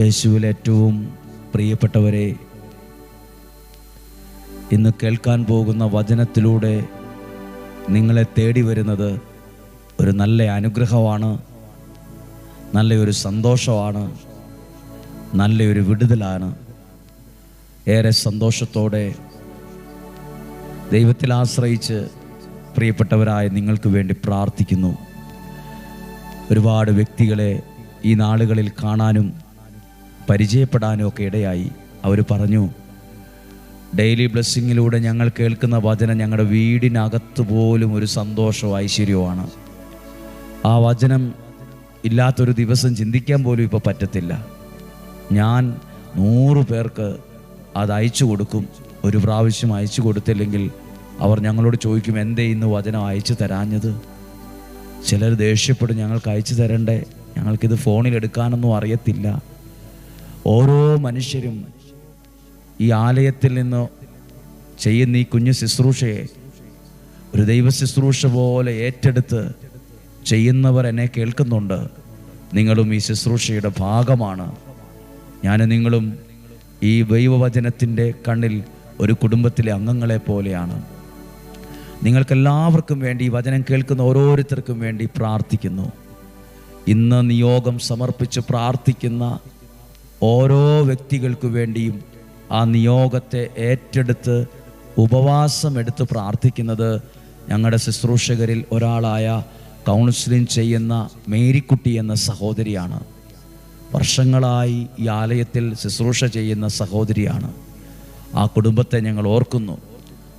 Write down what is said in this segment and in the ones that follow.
യേശുവിൽ ഏറ്റവും പ്രിയപ്പെട്ടവരെ ഇന്ന് കേൾക്കാൻ പോകുന്ന വചനത്തിലൂടെ നിങ്ങളെ തേടി വരുന്നത് ഒരു നല്ല അനുഗ്രഹമാണ് നല്ലൊരു സന്തോഷമാണ് നല്ലൊരു വിടുതലാണ്. ഏറെ സന്തോഷത്തോടെ ദൈവത്തിൽ ആശ്രയിച്ച് പ്രിയപ്പെട്ടവരായ നിങ്ങൾക്ക് വേണ്ടി പ്രാർത്ഥിക്കുന്നു. ഒരുപാട് വ്യക്തികളെ ഈ നാളുകളിൽ കാണാനും പരിചയപ്പെടാനും ഒക്കെ ഇടയായി. അവർ പറഞ്ഞു ഡെയിലി ബ്ലെസ്സിങ്ങിലൂടെ ഞങ്ങൾ കേൾക്കുന്ന വചനം ഞങ്ങളുടെ വീടിനകത്ത് പോലും ഒരു സന്തോഷവും ഐശ്വര്യവുമാണ് ആ വചനം ഇല്ലാത്തൊരു ദിവസം ചിന്തിക്കാൻ പോലും ഇപ്പോൾ പറ്റത്തില്ല. ഞാൻ നൂറ് പേർക്ക് അത് അയച്ചു കൊടുക്കും. ഒരു പ്രാവശ്യം അയച്ചു കൊടുത്തില്ലെങ്കിൽ അവർ ഞങ്ങളോട് ചോദിക്കും എന്തേ ഇന്ന് വചനം അയച്ചു തരാഞ്ഞത്? ചിലർ ദേഷ്യപ്പെടും ഞങ്ങൾക്ക് അയച്ചു തരണ്ടേ? ഞങ്ങൾക്കിത് ഫോണിൽ എടുക്കാനൊന്നും അറിയത്തില്ല. ഓരോ മനുഷ്യരും ഈ ആലയത്തിൽ നിന്ന് ചെയ്യുന്ന ഈ കുഞ്ഞു ശുശ്രൂഷയെ ഒരു ദൈവ ശുശ്രൂഷ പോലെ ഏറ്റെടുത്ത് ചെയ്യുന്നവർ എന്നെ കേൾക്കുന്നുണ്ട്. നിങ്ങളും ഈ ശുശ്രൂഷയുടെ ഭാഗമാണ്. ഞാൻ നിങ്ങളും ഈ ദൈവവചനത്തിന്റെ കണ്ണിൽ ഒരു കുടുംബത്തിലെ അംഗങ്ങളെ പോലെയാണ്. നിങ്ങൾക്കെല്ലാവർക്കും വേണ്ടി ഈ വചനം കേൾക്കുന്ന ഓരോരുത്തർക്കും വേണ്ടി പ്രാർത്ഥിക്കുന്നു. ഇന്ന് നിയോഗം സമർപ്പിച്ച് പ്രാർത്ഥിക്കുന്ന ഓരോ വ്യക്തികൾക്ക് വേണ്ടിയും ആ നിയോഗത്തെ ഏറ്റെടുത്ത് ഉപവാസം എടുത്ത് പ്രാർത്ഥിക്കുന്നത് ഞങ്ങളുടെ ശുശ്രൂഷകരിൽ ഒരാളായ കൗൺസിലിംഗ് ചെയ്യുന്ന മേരിക്കുട്ടി എന്ന സഹോദരിയാണ്. വർഷങ്ങളായി ഈ ആലയത്തിൽ ശുശ്രൂഷ ചെയ്യുന്ന സഹോദരിയാണ്. ആ കുടുംബത്തെ ഞങ്ങൾ ഓർക്കുന്നു.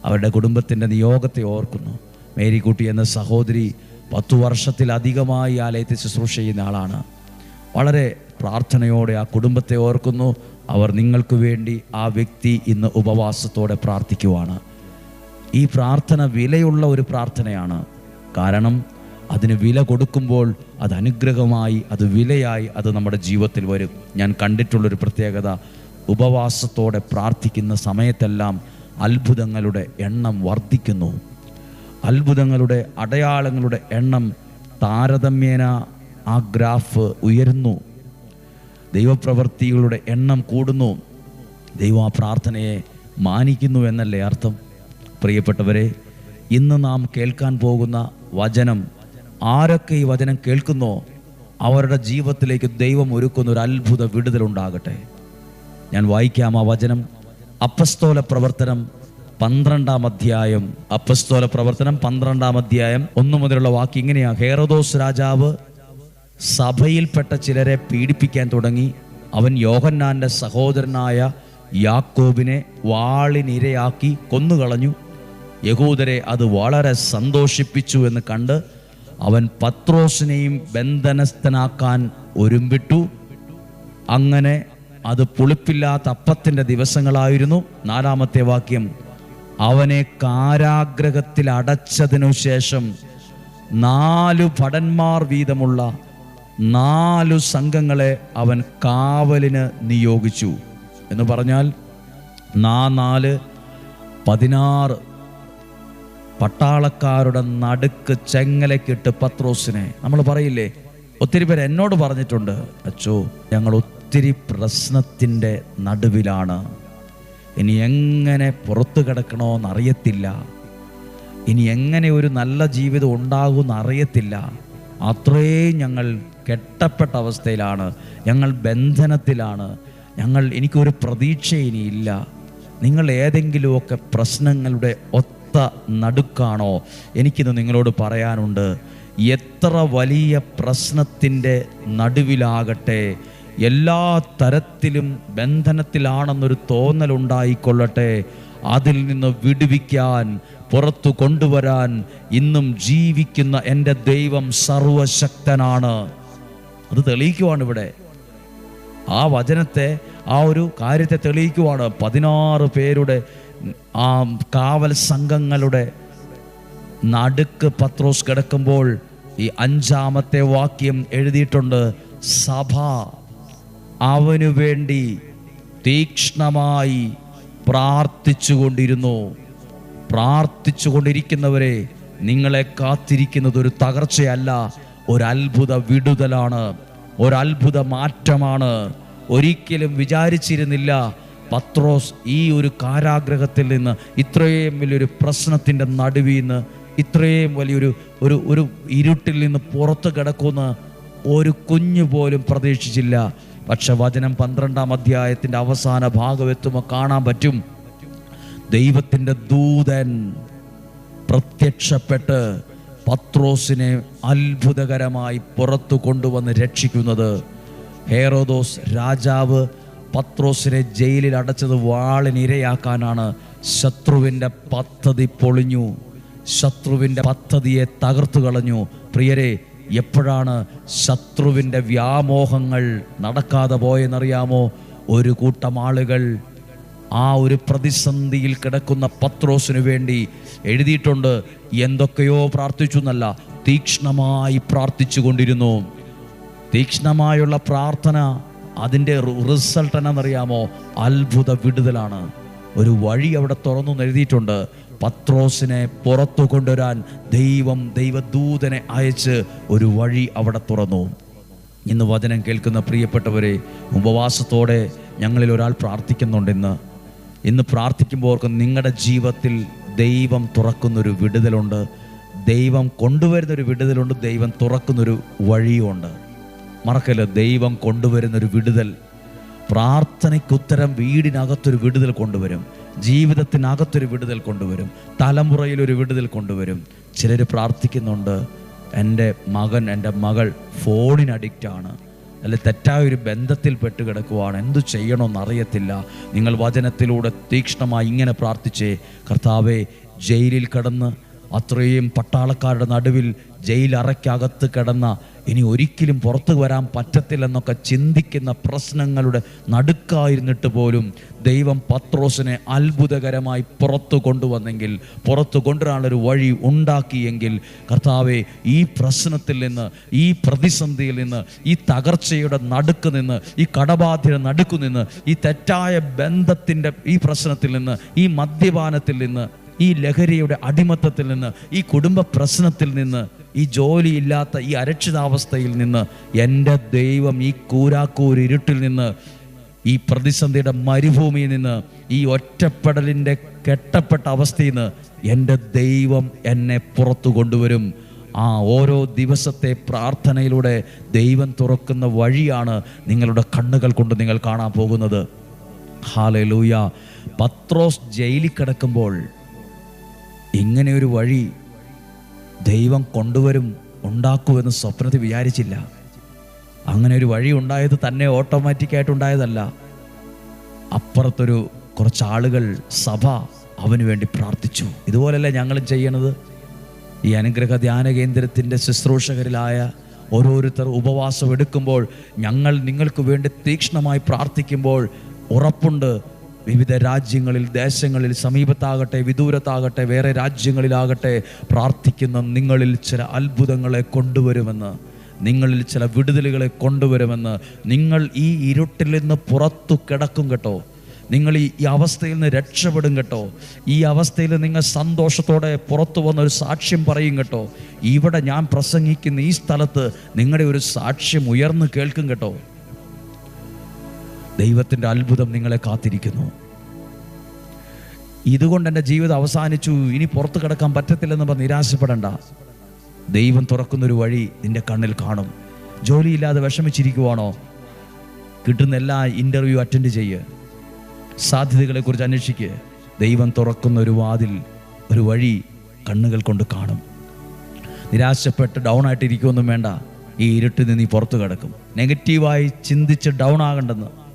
അവരുടെ കുടുംബത്തിന്റെ നിയോഗത്തെ ഓർക്കുന്നു. മേരിക്കുട്ടി എന്ന സഹോദരി പത്തു വർഷത്തിലധികമായി ആലയത്തിൽ ശുശ്രൂഷ ചെയ്യുന്ന ആളാണ്. വളരെ പ്രാർത്ഥനയോടെ ആ കുടുംബത്തെ ഓർക്കുന്നു. അവർ നിങ്ങൾക്ക് വേണ്ടി ആ വ്യക്തി ഇന്ന് ഉപവാസത്തോടെ പ്രാർത്ഥിക്കുവാണ്. ഈ പ്രാർത്ഥന വിലയുള്ള ഒരു പ്രാർത്ഥനയാണ്. കാരണം അതിന് വില കൊടുക്കുമ്പോൾ അത് അനുഗ്രഹമായി അത് വിലയായി അത് നമ്മുടെ ജീവിതത്തിൽ വരും. ഞാൻ കണ്ടിട്ടുള്ളൊരു പ്രത്യേകത ഉപവാസത്തോടെ പ്രാർത്ഥിക്കുന്ന സമയത്തെല്ലാം അത്ഭുതങ്ങളുടെ എണ്ണം വർദ്ധിക്കുന്നു. അത്ഭുതങ്ങളുടെ അടയാളങ്ങളുടെ എണ്ണം താരതമ്യേന ആ ഗ്രാഫ് ഉയരുന്നു. ദൈവപ്രവൃത്തികളുടെ എണ്ണം കൂടുന്നു. ദൈവം ആ പ്രാർത്ഥനയെ മാനിക്കുന്നു എന്നല്ലേ അർത്ഥം? പ്രിയപ്പെട്ടവരെ ഇന്ന് നാം കേൾക്കാൻ പോകുന്ന വചനം ആരൊക്കെ ഈ വചനം കേൾക്കുന്നോ അവരുടെ ജീവിതത്തിലേക്ക് ദൈവം ഒരുക്കുന്ന ഒരു അത്ഭുത വിടുതലുണ്ടാകട്ടെ ഞാൻ വായിക്കാം ആ വചനം. അപ്പസ്തോല പ്രവർത്തനം പന്ത്രണ്ടാം അധ്യായം. അപ്പസ്തോല പ്രവർത്തനം പന്ത്രണ്ടാം അധ്യായം. ഒന്നു മുതലുള്ള വാക്ക് ഇങ്ങനെയാണ്. ഹേറദോസ് രാജാവ് സഭയിൽപ്പെട്ട ചിലരെ പീഡിപ്പിക്കാൻ തുടങ്ങി. അവൻ യോഹന്നാന്റെ സഹോദരനായ യാക്കോബിനെ വാളിനിരയാക്കി കൊന്നുകളഞ്ഞു. യഹൂദരെ അത് വളരെ സന്തോഷിപ്പിച്ചു എന്ന് കണ്ട് അവൻ പത്രോസിനെയും ബന്ധനസ്ഥനാക്കാൻ ഒരുമ്പിട്ടു. അങ്ങനെ അത് പുളിപ്പില്ലാത്ത അപ്പത്തിന്റെ ദിവസങ്ങളായിരുന്നു. നാലാമത്തെ വാക്യം അവനെ കാരാഗ്രഹത്തിൽ അടച്ചതിനു ശേഷം നാലു ഭടന്മാർ വീതമുള്ള നാലു സംഘങ്ങളെ അവൻ കാവലിന് നിയോഗിച്ചു. എന്ന് പറഞ്ഞാൽ നാ നാല് പതിനാറ് പട്ടാളക്കാരുടെ നടുക്ക് ചെങ്ങലക്കിട്ട് പത്രോസിനെ. നമ്മൾ പറയില്ലേ? ഒത്തിരി പേര് എന്നോട് പറഞ്ഞിട്ടുണ്ട് അച്ചോ ഞങ്ങൾ ഒത്തിരി പ്രശ്നത്തിന്റെ നടുവിലാണ്. ഇനി എങ്ങനെ പുറത്തു കിടക്കണമെന്നറിയത്തില്ല ഇനി എങ്ങനെ ഒരു നല്ല ജീവിതം ഉണ്ടാകുമെന്ന് അറിയത്തില്ല. അത്രയും ഞങ്ങൾ കെട്ടപ്പെട്ട അവസ്ഥയിലാണ്. ഞങ്ങൾ ബന്ധനത്തിലാണ്. ഞങ്ങൾ എനിക്കൊരു പ്രതീക്ഷ ഇനിയില്ല. നിങ്ങൾ ഏതെങ്കിലുമൊക്കെ പ്രശ്നങ്ങളുടെ ഒത്ത നടുക്കാണോ? എനിക്കിന്ന് നിങ്ങളോട് പറയാനുണ്ട് എത്ര വലിയ പ്രശ്നത്തിന്റെ നടുവിലാകട്ടെ എല്ലാ തരത്തിലും ബന്ധനത്തിലാണെന്നൊരു തോന്നലുണ്ടായിക്കൊള്ളട്ടെ അതിൽ നിന്ന് വിടുവിക്കാൻ പുറത്തു കൊണ്ടുവരാൻ ഇന്നും ജീവിക്കുന്ന എന്റെ ദൈവം സർവശക്തനാണ്. അത് തെളിയിക്കുവാണ് ഇവിടെ. ആ വചനത്തെ ആ ഒരു കാര്യത്തെ തെളിയിക്കുവാണ് പതിനാറ് പേരുടെ ആ കാവൽ സംഘങ്ങളുടെ നടുക്ക് പത്രോസ് കിടക്കുമ്പോൾ ഈ അഞ്ചാമത്തെ വാക്യം എഴുതിയിട്ടുണ്ട് സഭ അവനു വേണ്ടി തീക്ഷ്ണമായി പ്രാർത്ഥിച്ചുകൊണ്ടിരുന്നു. പ്രാർത്ഥിച്ചുകൊണ്ടിരിക്കുന്നവരെ നിങ്ങളെ കാത്തിരിക്കുന്നത് ഒരു തകർച്ചയല്ല ഒരു അത്ഭുത വിടുതലാണ് ഒരു അത്ഭുത മാറ്റമാണ്. ഒരിക്കലും വിചാരിച്ചിരുന്നില്ല പത്രോസ് ഈ ഒരു കാരാഗ്രഹത്തിൽ നിന്ന് ഇത്രയും വലിയൊരു പ്രശ്നത്തിന്റെ നടുവിൽ നിന്ന് ഇത്രയും വലിയൊരു ഒരു ഒരു ഇരുട്ടിൽ നിന്ന് പുറത്ത് കിടക്കുന്ന ഒരു കുഞ്ഞു പോലും പ്രതീക്ഷിച്ചില്ല. പക്ഷെ വചനം പന്ത്രണ്ടാം അധ്യായത്തിന്റെ അവസാന ഭാഗം എത്തുമ്പോൾ കാണാൻ പറ്റും. ദൈവത്തിന്റെ ദൂതൻ പ്രത്യക്ഷപ്പെട്ട് പത്രോസിനെ അത്ഭുതകരമായി പുറത്തു കൊണ്ടുവന്ന് രക്ഷിക്കുന്നത് ഹേറോദോസ് രാജാവ് പത്രോസിനെ ജയിലിൽ അടച്ചത് വാളിനിരയാക്കാനാണ് ശത്രുവിന്റെ പദ്ധതി പൊളിഞ്ഞു. ശത്രുവിന്റെ പദ്ധതിയെ തകർത്തു കളഞ്ഞു. പ്രിയരെ എപ്പോഴാണ് ശത്രുവിന്റെ വ്യാമോഹങ്ങൾ നടക്കാതെ പോയെന്നറിയാമോ? ഒരു കൂട്ടം ആളുകൾ ആ ഒരു പ്രതിസന്ധിയിൽ കിടക്കുന്ന പത്രോസിന് വേണ്ടി എഴുതിയിട്ടുണ്ട് എന്തൊക്കെയോ പ്രാർത്ഥിച്ചു എന്നല്ല തീക്ഷ്ണമായി പ്രാർത്ഥിച്ചു കൊണ്ടിരുന്നു തീക്ഷ്ണമായുള്ള പ്രാർത്ഥന അതിന്റെ റിസൾട്ട് എന്നറിയാമോ അത്ഭുത വിടുതലാണ്. ഒരു വഴി അവിടെ തുറന്നു എഴുതിയിട്ടുണ്ട്. പത്രോസിനെ പുറത്തു കൊണ്ടുവരാൻ ദൈവം ദൈവദൂതനെ അയച്ച് ഒരു വഴി അവിടെ തുറന്നു. ഇന്ന് വചനം കേൾക്കുന്ന പ്രിയപ്പെട്ടവരെ ഉപവാസത്തോടെ ഞങ്ങളിൽ ഒരാൾ പ്രാർത്ഥിക്കുന്നുണ്ടെന്ന് ഇന്ന് പ്രാർത്ഥിക്കുമ്പോൾ നിങ്ങളുടെ ജീവിതത്തിൽ ദൈവം തുറക്കുന്നൊരു വിടുതലുണ്ട്. ദൈവം കൊണ്ടുവരുന്നൊരു വിടുതലുണ്ട്. ദൈവം തുറക്കുന്നൊരു വഴിയുമുണ്ട്. മറക്കല്ല? ദൈവം കൊണ്ടുവരുന്നൊരു വിടുതൽ. പ്രാർത്ഥനയ്ക്കുത്തരം വീടിനകത്തൊരു വിടുതൽ കൊണ്ടുവരും. ജീവിതത്തിനകത്തൊരു വിടുതൽ കൊണ്ടുവരും. തലമുറയിലൊരു വിടുതൽ കൊണ്ടുവരും. ചിലർ പ്രാർത്ഥിക്കുന്നുണ്ട് എന്റെ മകൻ എന്റെ മകൾ ഫോണിന് അഡിക്റ്റാണ്. അല്ലെ തെറ്റായ ഒരു ബന്ധത്തിൽ പെട്ട് കിടക്കുവാണ്. എന്തു ചെയ്യണമെന്ന് അറിയത്തില്ല. നിങ്ങൾ വചനത്തിലൂടെ തീക്ഷ്ണമായി ഇങ്ങനെ പ്രാർത്ഥിച്ചേ കർത്താവെ ജയിലിൽ കിടന്ന് അത്രയും പട്ടാളക്കാരുടെ നടുവിൽ ജയിലറയ്ക്കകത്ത് കിടന്ന ഇനി ഒരിക്കലും പുറത്തു വരാൻ പറ്റത്തില്ലെന്നൊക്കെ ചിന്തിക്കുന്ന പ്രശ്നങ്ങളുടെ നടുക്കായിരുന്നിട്ട് പോലും ദൈവം പത്രോസിനെ അത്ഭുതകരമായി പുറത്തു കൊണ്ടുവന്നെങ്കിൽ പുറത്തു കൊണ്ടുവരാനുള്ളൊരു വഴി ഉണ്ടാക്കിയെങ്കിൽ കർത്താവെ ഈ പ്രശ്നത്തിൽ നിന്ന് ഈ പ്രതിസന്ധിയിൽ നിന്ന് ഈ തകർച്ചയുടെ നടുക്ക് നിന്ന് ഈ കടബാധ്യത നടുക്കു നിന്ന് ഈ തെറ്റായ ബന്ധത്തിന്റെ ഈ പ്രശ്നത്തിൽ നിന്ന് ഈ മദ്യപാനത്തിൽ നിന്ന് ഈ ലഹരിയുടെ അടിമത്തത്തിൽ നിന്ന് ഈ കുടുംബ പ്രശ്നത്തിൽ നിന്ന് ഈ ജോലിയില്ലാത്ത ഈ അരക്ഷിതാവസ്ഥയിൽ നിന്ന് എന്റെ ദൈവം ഈ കൂരാക്കൂരിരുട്ടിൽ നിന്ന് ഈ പ്രതിസന്ധിയുടെ മരുഭൂമിയിൽ നിന്ന് ഈ ഒറ്റപ്പെടലിന്റെ കെട്ടപ്പെട്ട അവസ്ഥയിൽ നിന്ന് എന്റെ ദൈവം എന്നെ പുറത്തു കൊണ്ടുവരും. ആ ഓരോ ദിവസത്തെ പ്രാർത്ഥനയിലൂടെ ദൈവം തുറക്കുന്ന വഴിയാണ് നിങ്ങളുടെ കണ്ണുകൾ കൊണ്ട് നിങ്ങൾ കാണാൻ പോകുന്നത്. ഹാലലൂയ. പത്രോസ് ജയിലിൽ കിടക്കുമ്പോൾ ഇങ്ങനെ ഒരു വഴി ദൈവം കൊണ്ടുവരും ഉണ്ടാക്കുമെന്ന് സ്വപ്നത്തിൽ വിചാരിച്ചില്ല. അങ്ങനെ ഒരു വഴി ഉണ്ടായത് തന്നെ ഓട്ടോമാറ്റിക്കായിട്ട് ഉണ്ടായതല്ല. അപ്പുറത്തൊരു കുറച്ച് ആളുകൾ സഭ അവന് വേണ്ടി പ്രാർത്ഥിച്ചു. ഇതുപോലല്ല ഞങ്ങളും ചെയ്യണത്? ഈ അനുഗ്രഹ ധ്യാന കേന്ദ്രത്തിന്റെ ശുശ്രൂഷകരിലായ ഓരോരുത്തർ ഉപവാസം എടുക്കുമ്പോൾ ഞങ്ങൾ നിങ്ങൾക്ക് വേണ്ടി തീക്ഷ്ണമായി പ്രാർത്ഥിക്കുമ്പോൾ ഉറപ്പുണ്ട്. വിവിധ രാജ്യങ്ങളിൽ ദേശങ്ങളിൽ സമീപത്താകട്ടെ വിദൂരത്താകട്ടെ വേറെ രാജ്യങ്ങളിലാകട്ടെ പ്രാർത്ഥിക്കുന്ന നിങ്ങളിൽ ചില അത്ഭുതങ്ങളെ കൊണ്ടുവരുമെന്ന് നിങ്ങളിൽ ചില വിടുതലുകളെ കൊണ്ടുവരുമെന്ന് നിങ്ങൾ ഈ ഇരുട്ടിൽ നിന്ന് പുറത്തു കിടക്കും കേട്ടോ. നിങ്ങൾ ഈ അവസ്ഥയിൽ നിന്ന് രക്ഷപ്പെടും കേട്ടോ. ഈ അവസ്ഥയിൽ നിങ്ങൾ സന്തോഷത്തോടെ പുറത്തു വന്ന ഒരു സാക്ഷ്യം പറയും കേട്ടോ. ഇവിടെ ഞാൻ പ്രസംഗിക്കുന്ന ഈ സ്ഥലത്ത് നിങ്ങളുടെ ഒരു സാക്ഷ്യം ഉയർന്നു കേൾക്കും കേട്ടോ. ദൈവത്തിന്റെ അത്ഭുതം നിങ്ങളെ കാത്തിരിക്കുന്നു. ഇതുകൊണ്ട് എന്റെ ജീവിതം അവസാനിച്ചു. ഇനി പുറത്ത് കിടക്കാൻ പറ്റത്തില്ലെന്ന് പറഞ്ഞ് നിരാശപ്പെടണ്ട. ദൈവം തുറക്കുന്നൊരു വഴി നിന്റെ കണ്ണിൽ കാണും. ജോലിയില്ലാതെ വിഷമിച്ചിരിക്കുവാണോ? കിട്ടുന്ന എല്ലാ ഇന്റർവ്യൂ അറ്റൻഡ് ചെയ്യുക സാധ്യതകളെക്കുറിച്ച് അന്വേഷിക്കുക ദൈവം തുറക്കുന്ന ഒരു വാതിൽ ഒരു വഴി കണ്ണുകൾ കൊണ്ട് കാണും. നിരാശപ്പെട്ട് ഡൗൺ ആയിട്ടിരിക്കുമൊന്നും വേണ്ട. ഈ ഇരുട്ടിൽ നിന്ന് നീ പുറത്തു കിടക്കും. നെഗറ്റീവായി ചിന്തിച്ച് ഡൗൺ ആകണ്ടെന്ന്.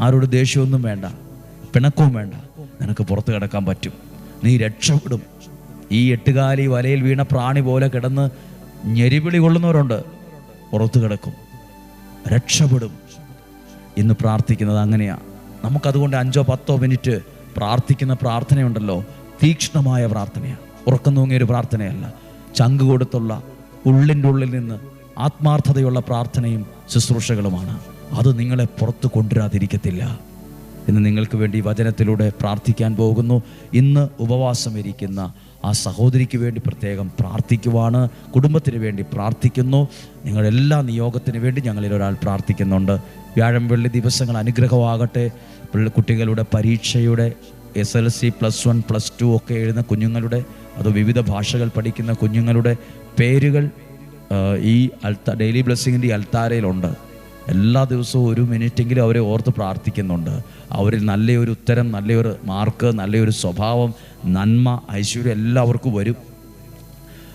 ആരോട് ദേഷ്യമൊന്നും വേണ്ട. പിണക്കവും വേണ്ട. നിനക്ക് പുറത്ത് കിടക്കാൻ പറ്റും. നീ രക്ഷപ്പെടും. ഈ എട്ടുകാലി വലയിൽ വീണ പ്രാണി പോലെ കിടന്ന് ഞെരിവിളി കൊള്ളുന്നവരുണ്ട്. പുറത്തു കിടക്കും. രക്ഷപ്പെടും. ഇന്ന് പ്രാർത്ഥിക്കുന്നത് അങ്ങനെയാണ് നമുക്കതുകൊണ്ട് അഞ്ചോ പത്തോ മിനിറ്റ് പ്രാർത്ഥിക്കുന്ന പ്രാർത്ഥനയുണ്ടല്ലോ. തീക്ഷ്ണമായ പ്രാർത്ഥനയാണ് ഉറക്കം തൂങ്ങിയ ഒരു പ്രാർത്ഥനയല്ല. ചങ്ക് കൊടുത്തുള്ള ഉള്ളിന്റെ ഉള്ളിൽ നിന്ന് ആത്മാർത്ഥതയുള്ള പ്രാർത്ഥനയും ശുശ്രൂഷകളുമാണ്. അത് നിങ്ങളെ പുറത്ത് കൊണ്ടുവരാതിരിക്കത്തില്ല. ഇന്ന് നിങ്ങൾക്ക് വേണ്ടി വചനത്തിലൂടെ പ്രാർത്ഥിക്കാൻ പോകുന്നു. ഇന്ന് ഉപവാസം ഇരിക്കുന്ന ആ സഹോദരിക്ക് വേണ്ടി പ്രത്യേകം പ്രാർത്ഥിക്കുവാണ്. കുടുംബത്തിന് വേണ്ടി പ്രാർത്ഥിക്കുന്നു. നിങ്ങളെല്ലാ നിയോഗത്തിന് വേണ്ടി ഞങ്ങളിൽ ഒരാൾ പ്രാർത്ഥിക്കുന്നുണ്ട്. വ്യാഴം വെള്ളി ദിവസങ്ങൾ അനുഗ്രഹമാകട്ടെ. കുട്ടികളുടെ പരീക്ഷയുടെ S L C plus one plus two ഒക്കെ എഴുതുന്ന കുഞ്ഞുങ്ങളുടെ അത് വിവിധ ഭാഷകൾ പഠിക്കുന്ന കുഞ്ഞുങ്ങളുടെ പേരുകൾ ഈ അൽത്ത ഡെയിലി ബ്ലെസ്സിങ്ങിന്റെ അൽത്താരയിലുണ്ട്. എല്ലാ ദിവസവും ഒരു മിനിറ്റെങ്കിലും അവരെ ഓർത്ത് പ്രാർത്ഥിക്കുന്നുണ്ട്. അവരിൽ നല്ലൊരു ഉത്തരം നല്ലൊരു മാർക്ക് നല്ലൊരു സ്വഭാവം നന്മ ഐശ്വര്യം എല്ലാവർക്കും വരും.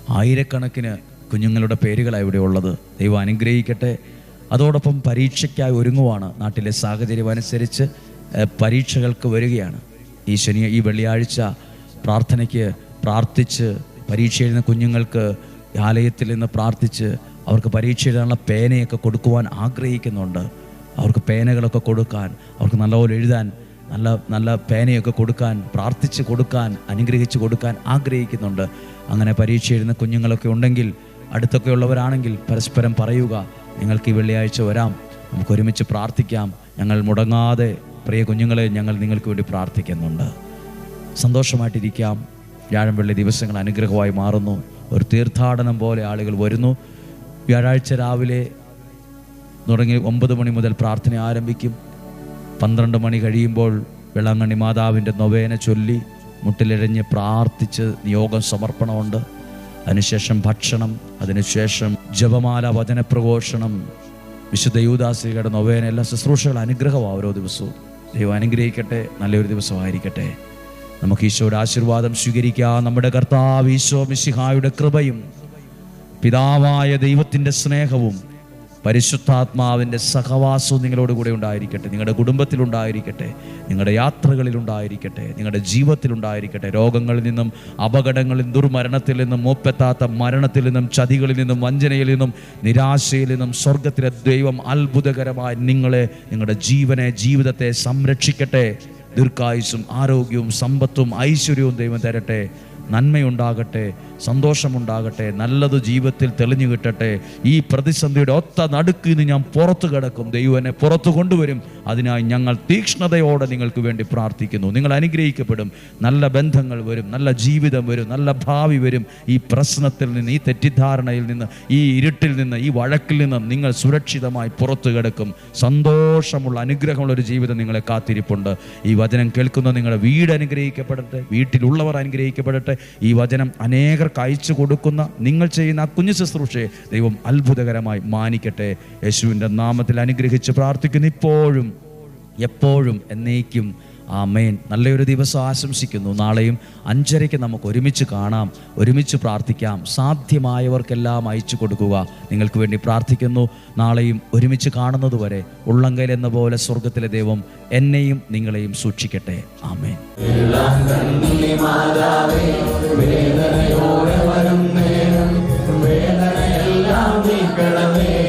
ആയിരക്കണക്കിന് കുഞ്ഞുങ്ങളുടെ പേരുകളാണ് ഇവിടെ ഉള്ളത്. ദൈവം അനുഗ്രഹിക്കട്ടെ. അതോടൊപ്പം പരീക്ഷയ്ക്കായി ഒരുങ്ങുവാണ് നാട്ടിലെ സാഹചര്യം അനുസരിച്ച് പരീക്ഷകൾക്ക് വരികയാണ്. ഈ ശനി ഈ വെള്ളിയാഴ്ച പ്രാർത്ഥനയ്ക്ക് പ്രാർത്ഥിച്ച് പരീക്ഷ എഴുതുന്ന കുഞ്ഞുങ്ങൾക്ക് ആലയത്തിൽ നിന്ന് പ്രാർത്ഥിച്ച് അവർക്ക് പരീക്ഷ എഴുതാനുള്ള പേനയൊക്കെ കൊടുക്കുവാൻ ആഗ്രഹിക്കുന്നുണ്ട്. അവർക്ക് പേനകളൊക്കെ കൊടുക്കാൻ അവർക്ക് നല്ലപോലെ എഴുതാൻ നല്ല നല്ല പേനയൊക്കെ കൊടുക്കാൻ പ്രാർത്ഥിച്ച് കൊടുക്കാൻ അനുഗ്രഹിച്ച് കൊടുക്കാൻ ആഗ്രഹിക്കുന്നുണ്ട്. അങ്ങനെ പരീക്ഷ എഴുതുന്ന കുഞ്ഞുങ്ങളൊക്കെ ഉണ്ടെങ്കിൽ അടുത്തൊക്കെ ഉള്ളവരാണെങ്കിൽ പരസ്പരം പറയുക നിങ്ങൾക്ക് ഈ വെള്ളിയാഴ്ച വരാം നമുക്ക് ഒരുമിച്ച് പ്രാർത്ഥിക്കാം ഞങ്ങൾ മുടങ്ങാതെ പ്രിയ കുഞ്ഞുങ്ങളെ ഞങ്ങൾ നിങ്ങൾക്ക് വേണ്ടി പ്രാർത്ഥിക്കുന്നുണ്ട്. സന്തോഷമായിട്ടിരിക്കാം. വ്യാഴം വെള്ളി ദിവസങ്ങൾ അനുഗ്രഹമായി മാറുന്നു. ഒരു തീർത്ഥാടനം പോലെ ആളുകൾ വരുന്നു. വ്യാഴാഴ്ച രാവിലെ തുടങ്ങി ഒമ്പത് മണി മുതൽ പ്രാർത്ഥന ആരംഭിക്കും. പന്ത്രണ്ട് മണി കഴിയുമ്പോൾ വെള്ളാങ്കണ്ണി മാതാവിന്റെ നൊവേന ചൊല്ലി മുട്ടിലിഴഞ്ഞ് പ്രാർത്ഥിച്ച് നിയോഗം സമർപ്പണമുണ്ട്. അതിനുശേഷം ഭക്ഷണം അതിനുശേഷം ജപമാല വചനപ്രഘോഷണം വിശുദ്ധ യൂദാസികയുടെ നൊവേന എല്ലാ ശുശ്രൂഷകൾ അനുഗ്രഹമാണ് ഓരോ ദിവസവും. ദൈവം അനുഗ്രഹിക്കട്ടെ നല്ലൊരു ദിവസമായിരിക്കട്ടെ. നമുക്ക് ഈശോയുടെ ആശീർവാദം സ്വീകരിക്കാം. നമ്മുടെ കർത്താവ് ഈശോ മിശിഹായുടെ കൃപയും പിതാവായ ദൈവത്തിന്റെ സ്നേഹവും പരിശുദ്ധാത്മാവിന്റെ സഹവാസവും നിങ്ങളോട് കൂടെ ഉണ്ടായിരിക്കട്ടെ. നിങ്ങളുടെ കുടുംബത്തിലുണ്ടായിരിക്കട്ടെ നിങ്ങളുടെ യാത്രകളിലുണ്ടായിരിക്കട്ടെ നിങ്ങളുടെ ജീവിതത്തിലുണ്ടായിരിക്കട്ടെ രോഗങ്ങളിൽ നിന്നും അപകടങ്ങളിൽ ദുർമരണത്തിൽ നിന്നും മൂപ്പെത്താത്ത മരണത്തിൽ നിന്നും ചതികളിൽ നിന്നും വഞ്ചനയിൽ നിന്നും നിരാശയിൽ നിന്നും സ്വർഗത്തിലെ ദൈവം അത്ഭുതകരമായി നിങ്ങളെ നിങ്ങളുടെ ജീവനെ ജീവിതത്തെ സംരക്ഷിക്കട്ടെ. ദീർഘായുസും ആരോഗ്യവും സമ്പത്തും ഐശ്വര്യവും ദൈവം തരട്ടെ. നന്മയുണ്ടാകട്ടെ. സന്തോഷമുണ്ടാകട്ടെ നല്ലത് ജീവിതത്തിൽ തെളിഞ്ഞു കിട്ടട്ടെ. ഈ പ്രതിസന്ധിയുടെ ഒത്ത നടുക്കിൽ നിന്ന് ഞാൻ പുറത്തു കിടക്കും. ദൈവനെ പുറത്തു കൊണ്ടുവരും. അതിനായി ഞങ്ങൾ തീക്ഷ്ണതയോടെ നിങ്ങൾക്ക് വേണ്ടി പ്രാർത്ഥിക്കുന്നു. നിങ്ങൾ അനുഗ്രഹിക്കപ്പെടും. നല്ല ബന്ധങ്ങൾ വരും നല്ല ജീവിതം വരും നല്ല ഭാവി വരും. ഈ പ്രശ്നത്തിൽ നിന്ന് ഈ തെറ്റിദ്ധാരണയിൽ നിന്ന് ഈ ഇരുട്ടിൽ നിന്ന് ഈ വഴക്കിൽ നിന്ന് നിങ്ങൾ സുരക്ഷിതമായി പുറത്തു കിടക്കും. സന്തോഷമുള്ള അനുഗ്രഹമുള്ള ഒരു ജീവിതം നിങ്ങളെ കാത്തിരിപ്പുണ്ട്. ഈ വചനം കേൾക്കുന്ന നിങ്ങളുടെ വീട് അനുഗ്രഹിക്കപ്പെടട്ടെ വീട്ടിലുള്ളവർ അനുഗ്രഹിക്കപ്പെടട്ടെ. ഈ വചനം അനേകർക്ക് അയച്ചു കൊടുക്കുന്ന നിങ്ങൾ ചെയ്യുന്ന ആ കുഞ്ഞു ശുശ്രൂഷയെ ദൈവം അത്ഭുതകരമായി മാനിക്കട്ടെ. യേശുവിന്റെ നാമത്തിൽ അനുഗ്രഹിച്ച് പ്രാർത്ഥിക്കുന്നു. ഇപ്പോഴും എപ്പോഴും എന്നേക്കും. ആമേൻ. നല്ലൊരു ദിവസം ആശംസിക്കുന്നു. നാളെയും അഞ്ചരയ്ക്ക് നമുക്ക് ഒരുമിച്ച് കാണാം. ഒരുമിച്ച് പ്രാർത്ഥിക്കാം. സാധ്യമായവർക്കെല്ലാം അയച്ചു കൊടുക്കുക. നിങ്ങൾക്ക് വേണ്ടി പ്രാർത്ഥിക്കുന്നു. നാളെയും ഒരുമിച്ച് കാണുന്നതുവരെ ഉള്ളങ്കൽ എന്ന പോലെ സ്വർഗത്തിലെ ദൈവം എന്നെയും നിങ്ങളെയും സൂക്ഷിക്കട്ടെ. ആമേൻ. മക്കളമേ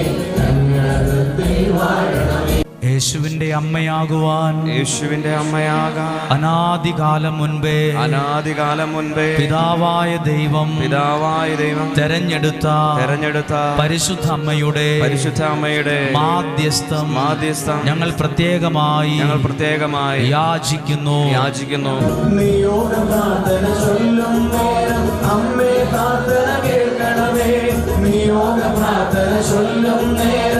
യേശുവിന്റെ അമ്മയാകുവാൻ യേശുവിന്റെ അമ്മയാകാൻ അനാദികാലം മുൻപേ അനാദികാലം മുൻപേ പിതാവായ ദൈവം പിതാവായ ദൈവം തെരഞ്ഞെടുത്ത തെരഞ്ഞെടുത്ത പരിശുദ്ധ അമ്മയുടെ പരിശുദ്ധ അമ്മയുടെ മാധ്യസ്ഥം മാധ്യസ്ഥം ഞങ്ങൾ പ്രത്യേകമായി ഞങ്ങൾ പ്രത്യേകമായി യാചിക്കുന്നു. യാചിക്കുന്നു. അമ്മേ പ്രാർത്ഥന കേൾക്കണമേ. നിയോഗ പ്രാർത്ഥന ചൊല്ലും നേരം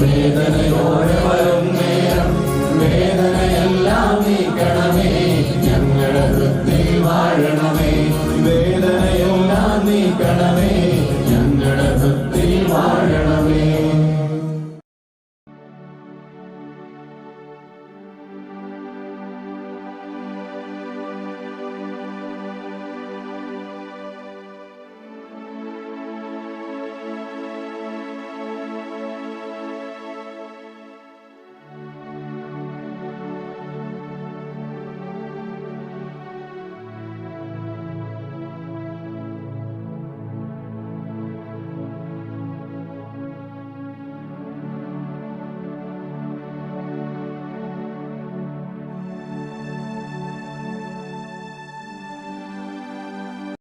വേദനയോടെ